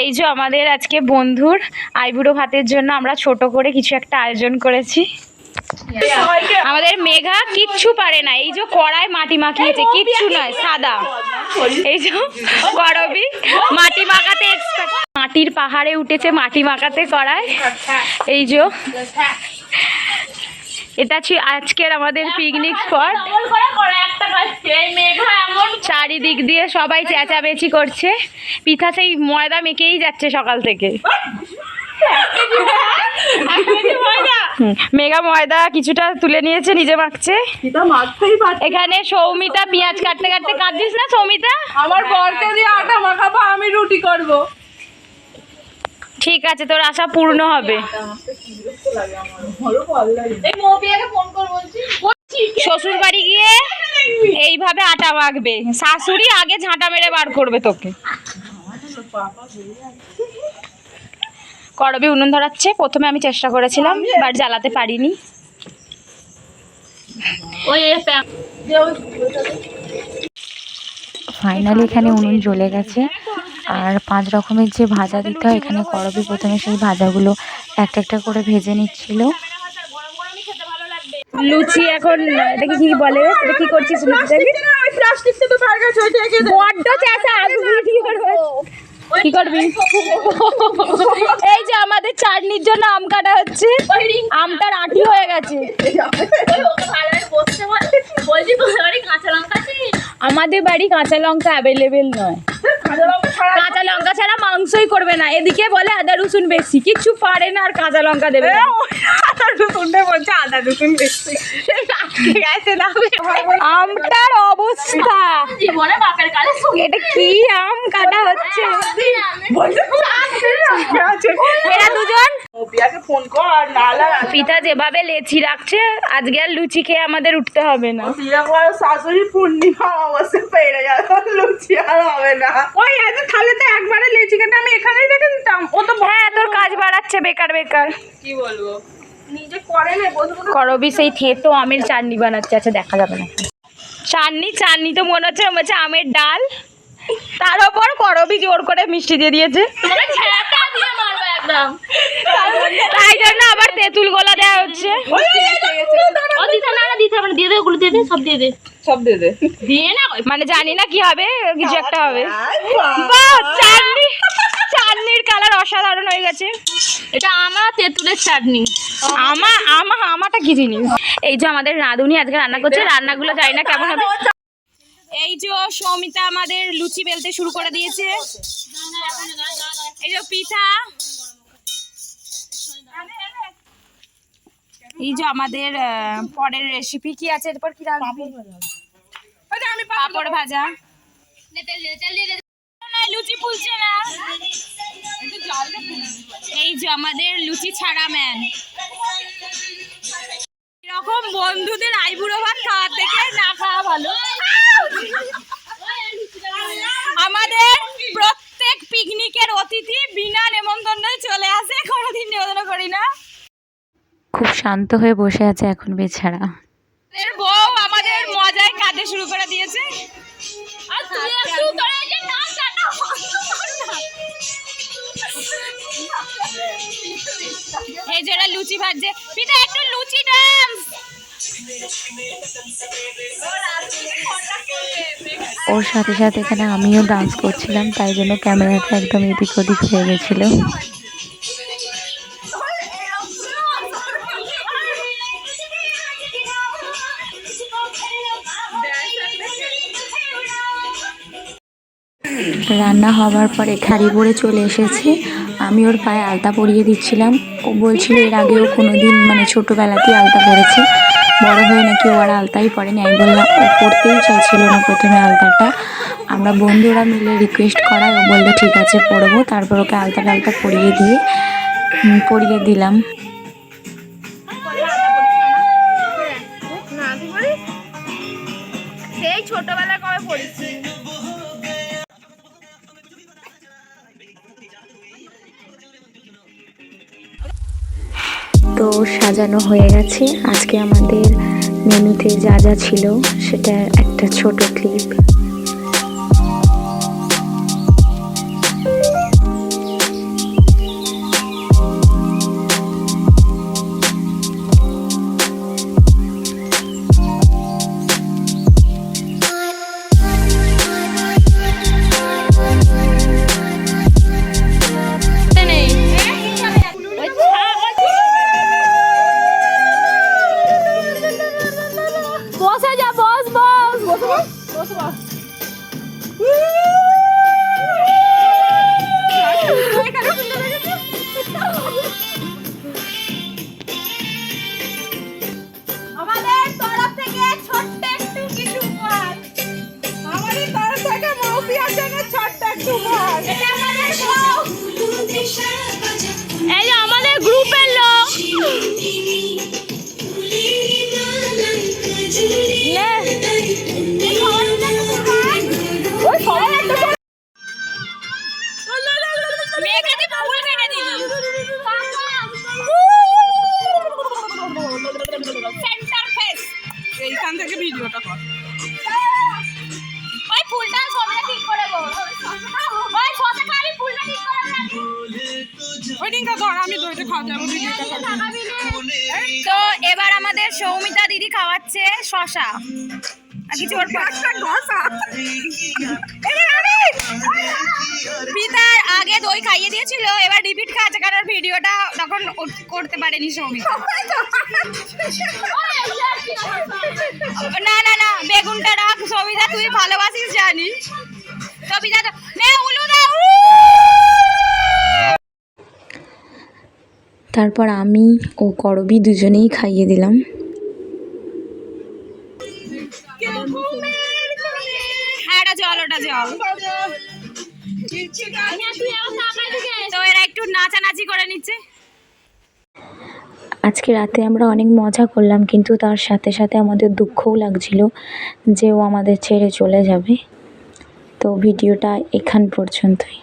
এই যে আমাদের আজকে বন্ধুর আইবুড়ো ভাতের জন্য আমরা ছোট করে কিছু একটা আয়োজন করেছি। আমাদের মেঘা কিচ্ছু পারে না। এই যে কড়াই মাটি মাখিয়েছে, কিচ্ছু নয়, সাদা। এই যে করবি মাটি মাখাতে মাটির পাহাড়ে উঠেছে মাটি মাখাতে কড়াই। এই যে এটা ছিল আজকের আমাদের পিকনিক স্পট চারিদিক দিয়ে সবাই চেঁচামেচি করছে। পিঠা সেই ময়দা মেখেই যাচ্ছে সকাল থেকে। মেঘা ময়দা কিছুটা তুলে নিয়েছে নিজে মাখছে। এখানে সৌমিতা পেঁয়াজ কাটতে কাটতে কাটছিস না সৌমিতা? আমার বরকে দিয়ে আটা মাখাবো আমি রুটি করব। ঠিক আছে তোর আশা পূর্ণ হবে। শ্বশুর বাড়ি গিয়ে এইভাবে আটা মাখবে। শাশুড়ি আগে ঝাঁটা মেরে বার করবে তোকে। করবি উনুন ধরাচ্ছে। প্রথমে আমি চেষ্টা করেছিলাম বাট জ্বালাতে পারিনি। ফাইনালি এখানে উনুন জ্বলে গেছে। আর পাঁচ রকমের যে ভাজা দিতে হয় এখানে করবি প্রথমে সেই ভাজাগুলো একটা একটা করে ভেজে নিচ্ছিল। লুচি এখন এটাকে কি বলে এটা কি করছিস লুচিটাকে প্লাস্টিক থেকে বার গেছে ওইটাকে বড্ড চেঁচা কি করবি? এই যে আমাদের চাটনির জন্য আম কাটা হচ্ছে আমটার আঠি হয়ে গেছে। আমাদের বাড়ি কাঁচা লঙ্কা অ্যাভেলেবেল নয়। কাঁচা লঙ্কা ছাড়া মাংসই করবে না এদিকে বলে আদা রসুন বেশি কিচ্ছু পারে না আর কাঁচা লঙ্কা দেবে আদা রসুনটা বলছে আদা রসুন বেশি আমটার অবস্থা জীবনে বাপের কালে এটা কি আম কাটা হচ্ছে এরা দুজন মৌপিয়াকে ফোন কর নালা পিতা যেভাবে লেচি রাখছে আজকে আর লুচি খেয়ে আমাদের উঠতে হবে না। আমার শাশুড়ি পূর্ণিমা অবশ্যই পেরে যাবে লুচি আর হবে না। ওই এত তাহলে তো একবারে লেচি কেটে আমি এখানেই রেখে দিতাম। ও তো হ্যাঁ তোর কাজ বাড়াচ্ছে বেকার বেকার। কি বলব? নিজে করে নে করবি সেই থেতো আমের চাটনি বানাচ্ছে। আচ্ছা দেখা যাবে না। চাটনি চাটনি তো মনে হচ্ছে হচ্ছে আমের ডাল। তার ওপর করবি জোর করে মিষ্টি দিয়ে দিয়েছে। তোমাকে ছেঁকা দিয়ে মারবো একদম। তাই জন্য আবার তেঁতুল গোলা দেওয়া হচ্ছে। ও দিতে না না দিতে হবে দিয়ে দে ওগুলো দিয়ে দে সব দিয়ে দে। সব দিয়ে দে। দিয়ে না মানে জানি না কি হবে কিছু একটা হবে। চাটনি চাটনির কালার অসাধারণ হয়ে গেছে। এটা আমার তেঁতুলের চাটনি। আমা আমা আমাটা কি জিনিস? এই যে আমাদের রাঁধুনি আজকে রান্না করছে রান্নাগুলো জানি না কেমন হবে। এই যে সৌমিতা আমাদের লুচি বেলতে শুরু করে দিয়েছে। এই যে পিঠা। এই যে আমাদের পরের রেসিপি কি আছে? এরপর কি রাখবি আমি পাপড় ভাজা। লুচি ফুলছে না। এই যে আমাদের লুচি ছাড়া ম্যান এরকম বন্ধুদের আইবুড়ো ভাত খাওয়ার থেকে শান্ত হয়ে বসে আছে এখন বেছাড়া এর বউ আমাদের মজায় শুরু করে দিয়েছে। আর একটু করে যে কাটা না। এই লুচি ভাজছে। পিতা একটু লুচি ডান্স ওর সাথে সাথে এখানে আমিও ডান্স করছিলাম তাই জন্য ক্যামেরাটা একদম এদিক ওদিক হয়ে গেছিল। রান্না হওয়ার পরে খাড়ি ভরে চলে এসেছে। আমি ওর পায়ে আলতা পরিয়ে দিচ্ছিলাম। ও বলছিল এর আগেও কোনো দিন মানে ছোটোবেলাতেই আলতা পরেছে। বড় হয়ে নাকি ও আর আলতাই পরেনি। আমি বললাম, ও পড়তেই চাইছিল না প্রথমে আলতাটা। আমরা বন্ধুরা মিলে রিকোয়েস্ট করায়, ও বলল, ঠিক আছে, পরবো। তারপর ওকে আলতা টালতা পরিয়ে দিয়ে পরিয়ে দিলাম। তো সাজানো হয়ে গেছে। আজকে আমাদের মেনুতে যা যা ছিল সেটা একটা ছোট ক্লিপ এইখান থেকে ভিডিওটা কর ওই ফুলটা ছবিটা ঠিক করে বল ওই খালি ফুলটা ঠিক করে বল ধর আমি দইটা খাওয়া যাব তো এবার আমাদের সৌমিতা দিদি খাওয়াচ্ছে শশা। কিছু ওর পিতার আগে দই খাইয়ে দিয়েছিল এবার রিপিট খাচ্ছে কারণ ভিডিওটা তখন করতে পারেনি সৌমিতা না না না বেগুনটা রাখ সৌমিতা তুই ভালোবাসিস জানি নে উলু দে উ! তারপর আমি ও করবি দুজনেই খাইয়ে দিলাম। হ্যাঁ জল ওটা জল। তো এরা একটু নাচানাচি করে নিচ্ছে। আজকে রাতে আমরা অনেক মজা করলাম কিন্তু তার সাথে সাথে আমাদের দুঃখও লাগছিল যে ও আমাদের ছেড়ে চলে যাবে। তো ভিডিওটা এখান পর্যন্তই।